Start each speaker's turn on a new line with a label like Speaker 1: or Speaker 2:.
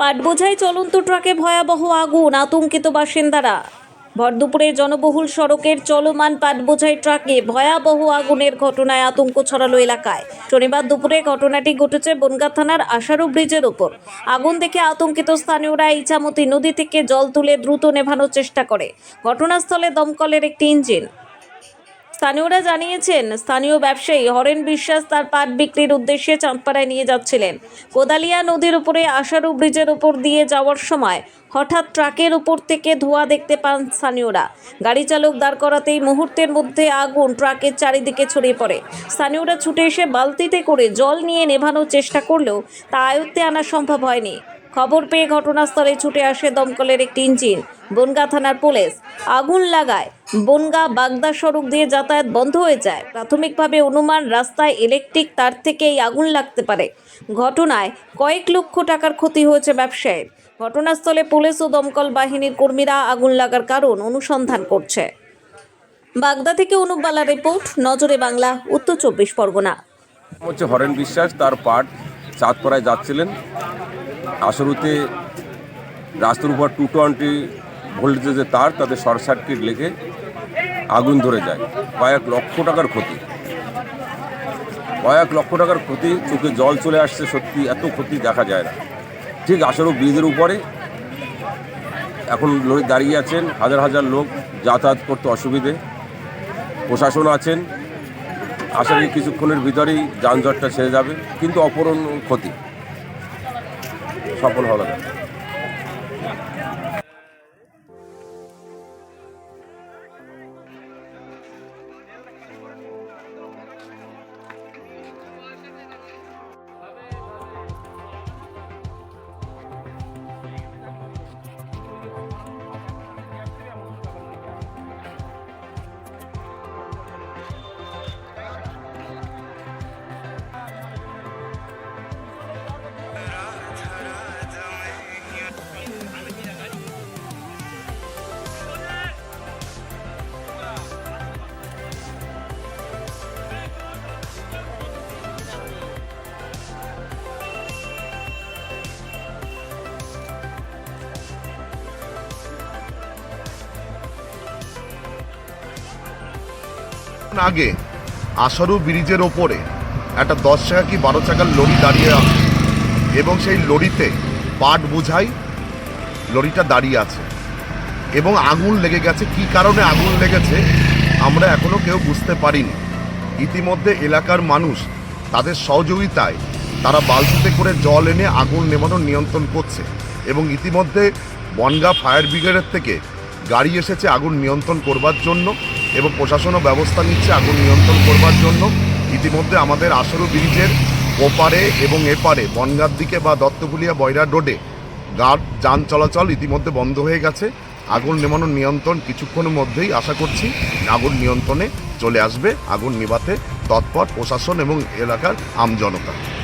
Speaker 1: পাট বোঝাই চলন্ত ট্রাকে ভয়াবহ আগুন, আতঙ্কিত বাসিন্দারা। ভর দুপুরে জনবহুল সড়কের চলমান পাট বোঝাই ট্রাকে ভয়াবহ আগুনের ঘটনায় আতঙ্ক ছড়ালো এলাকায়। শনিবার দুপুরে ঘটনাটি ঘটেছে বনগা থানার আশারু ব্রিজের ওপর। আগুন দেখে আতঙ্কিত স্থানীয়রা ইছামতি নদী থেকে জল তুলে দ্রুত নেভানোর চেষ্টা করে। ঘটনাস্থলে দমকলের একটি ইঞ্জিন। স্থানীয়রা জানিয়েছেন, স্থানীয় ব্যবসায়ী হরেন বিশ্বাস তার পাট বিক্রির উদ্দেশ্যে চাঁদপাড়ায় নিয়ে যাচ্ছিলেন। কোদালিয়া নদীর উপরে আশারু ব্রিজের উপর দিয়ে যাওয়ার সময় হঠাৎ ট্রাকের উপর থেকে ধোঁয়া দেখতে পান স্থানীয়রা। গাড়ি চালক দাঁড় করাতেই মুহূর্তের মধ্যে আগুন ট্রাকের চারিদিকে ছড়িয়ে পড়ে। স্থানীয়রা ছুটে এসে বালতিতে করে জল নিয়ে নেভানোর চেষ্টা করলেও তা আয়ত্তে আনা সম্ভব হয়নি। খবর পেয়ে ঘটনাস্থলে ছুটে আসে দমকলের একটি ইঞ্জিন। বনগা থানার পুলিশ আগুন লাগায়। বনগা বাগদা সড়ক দিয়ে যাতায়াত বন্ধ হয়ে যায়। প্রাথমিকভাবে অনুমান রাস্তায় ইলেকট্রিক তার থেকে এই আগুন লাগতে পারে। ঘটনায় কয়েক লক্ষ টাকার ক্ষতি হয়েছে ব্যবসায়ের। ঘটনাস্থলে পুলিশ ও দমকল বাহিনীর কর্মীরা আগুন লাগার কারণ অনুসন্ধান করছে। বাগদা থেকে অনুপ বালা রিপোর্ট, নজরে বাংলা, উত্তর চব্বিশ পরগনা।
Speaker 2: হচ্ছে হরেন বিশ্বাস, তার পাট চাঁদপাড়ায় যাচ্ছিলেন। আসরুতে রাস্তার উপর টু টোয়েন্টি ভোল্টেজের তার, তাতে শর্ট সার্কিট লেগে আগুন ধরে যায়। কয়েক লক্ষ টাকার ক্ষতি। কয়েক লক্ষ টাকার ক্ষতি, চোখে জল চলে আসছে সত্যি, এত ক্ষতি দেখা যায় না। ঠিক আসরু ব্রিজের উপরে এখন লরি দাঁড়িয়ে আছেন, হাজার হাজার লোক যাতায়াত করতে অসুবিধে। প্রশাসন আছেন। আশা করি কিছুক্ষণের ভিতরেই যানজটটা ছেড়ে যাবে, কিন্তু অপরণ ক্ষতি। সফল হলো
Speaker 3: আগে আশারু ব্রিজের ওপরে একটা দশ চাকা কি বারো চাকার লরি দাঁড়িয়ে আছে এবং সেই লরিতে পাট বোঝাই লরিটা দাঁড়িয়ে আছে এবং আগুন লেগে গেছে। কি কারণে আগুন লেগেছে আমরা এখনও কেউ বুঝতে পারিনি। ইতিমধ্যে এলাকার মানুষ তাদের সহযোগিতায় তারা বালতিতে করে জল এনে আগুন নেভানোর নিয়ন্ত্রণ করছে এবং ইতিমধ্যে বনগা ফায়ার ব্রিগেডের থেকে গাড়ি এসেছে আগুন নিয়ন্ত্রণ করবার জন্য। এবং প্রশাসনও ব্যবস্থা নিচ্ছে আগুন নিয়ন্ত্রণ করবার জন্য। ইতিমধ্যে আমাদের আসরু ব্রিজের ওপারে এবং এপারে, বনগার দিকে বা দত্তপুলিয়া বয়রা রোডে গাড়, যান চলাচল ইতিমধ্যে বন্ধ হয়ে গেছে। আগুন নেমানোর নিয়ন্ত্রণ কিছুক্ষণের মধ্যেই আশা করছি আগুন নিয়ন্ত্রণে চলে আসবে। আগুন নিভাতে তৎপর প্রশাসন এবং এলাকার আমজনতা।